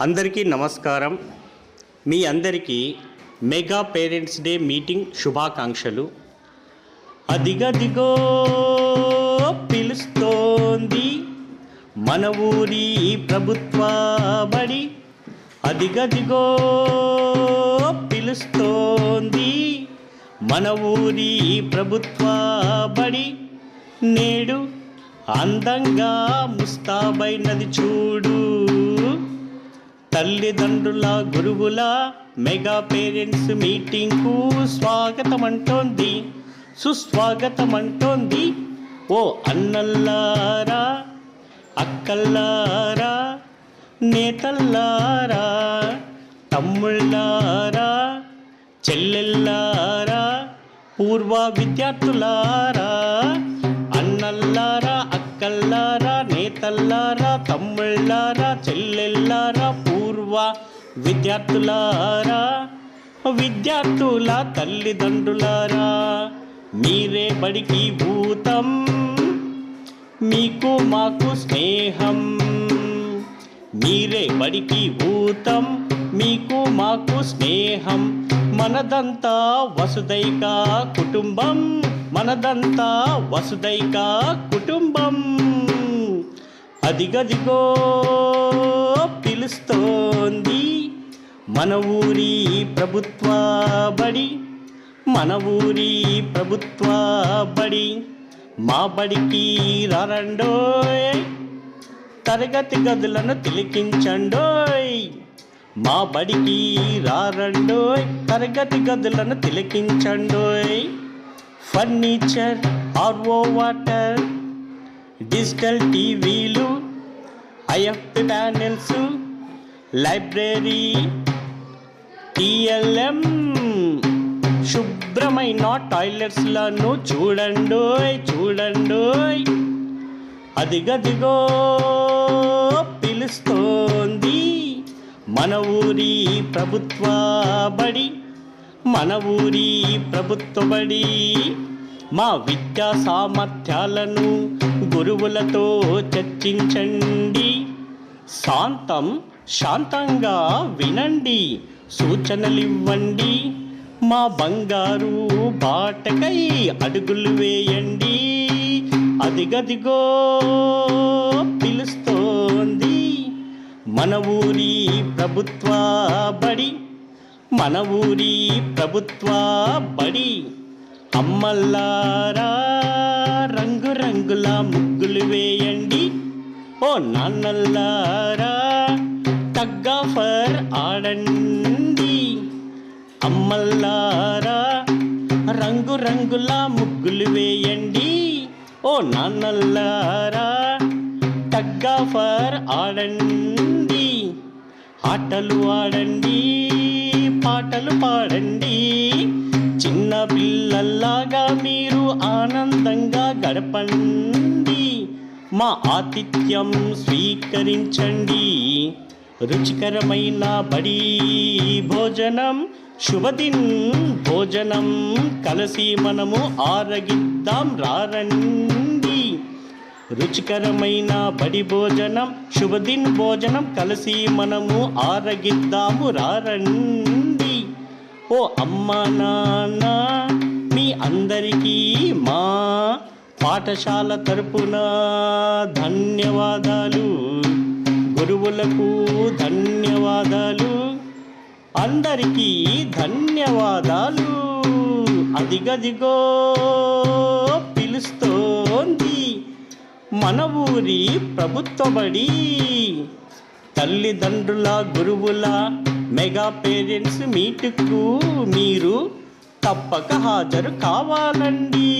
అందరికీ నమస్కారం. మీ అందరికీ మెగా పేరెంట్స్ డే మీటింగ్ శుభాకాంక్షలు. అదిగదిగో పిలుస్తోంది మన ఊరి ప్రభుత్వ బడి. అదిగదిగో పిలుస్తోంది మన ఊరి ప్రభుత్వ బడి. నేడు అందంగా ముస్తాబైనది చూడు. తల్లిదండ్రుల గురువుల మెగా పేరెంట్స్ మీటింగ్కు స్వాగతం అంటోంది సుస్వాగతం అంటోంది ఓ అన్నల్లారా అక్కల్లారా నేతల్లారా తమ్ముళ్ళారా చెల్లెల్లారా పూర్వ విద్యార్థులారా అన్నల్లారా అక్కల్లారా నేతల్లారా తమ్ముళ్ళారా చెల్లెల్లారా పూర్వ విద్యార్థులారా విద్యార్థుల తల్లిదండ్రులారా మీరే బడికి భూతం మీకు మాకు స్నేహం. మీరే బడికి భూతం మీకు మాకు స్నేహం. మనదంతా వసుదైక కుటుంబం మనదంతా వసుదైక కుటుంబం. అదిగదిగో పిలుస్తోంది. మన ఊరి ప్రభుత్వ బడి మన ఊరి ప్రభుత్వ బడి మా బడికి రారండోయ్. తరగతి గదులను తిలకించండోయ్. మా బడికి రారండోయ్. తరగతి గదులను తిలకించండోయ్. ఫర్నిచర్ ఆర్ఓ వాటర్ డిజిటల్ టీవీలు ఐఎఫ్పి ప్యానెల్స్ లైబ్రరీ టిఎల్ఎం శుభ్రమైన టాయిలెట్స్లను చూడండోయ్ చూడండోయ్. అదిగదిగో పిలుస్తోంది మన ఊరి ప్రభుత్వ బడి మన ఊరి ప్రభుత్వ బడి. మా విద్యా సామర్థ్యాలను గురువులతో చర్చించండి. శాంతం శాంతంగా వినండి సూచనలివ్వండి. మా బంగారు బాటకై అడుగులు వేయండి. అదిగదిగో పిలుస్తోంది. మన ఊరి ప్రభుత్వ బడి మన ఊరి ప్రభుత్వ బడి. అమ్మల్లారా రంగురంగుల ముగ్గులు వేయండి. ఓ నాన్నల్లారా టగ్గాఫర్ ఆడండి. అమ్మల్లారా రంగురంగుల ముగ్గులు వేయండి. ఓ నాన్నల్లారా టగ్గాఫర్ ఆడండి. ఆటలు ఆడండి పాటలు పాడండి. పిల్లల్లాగా మీరు ఆనందంగా గడపండి. మా ఆతిథ్యం స్వీకరించండి. రుచికరమైన బడి భోజనం శుభదిన్ భోజనం కలిసి మనము ఆరగిద్దాం రారండి. రుచికరమైన బడి భోజనం శుభదిన్ భోజనం కలిసి మనము ఆరగిద్దాము రారండి. ఓ అమ్మ నాన్న మీ అందరికీ మా పాఠశాల తరపున ధన్యవాదాలు. గురువులకు ధన్యవాదాలు. అందరికీ ధన్యవాదాలు. అదిగదిగో పిలుస్తోంది మన ఊరి ప్రభుత్వ బడి తల్లిదండ్రుల గురువుల మెగా పేరెంట్స్ మీటుకు మీరు తప్పక హాజరు కావాలండి.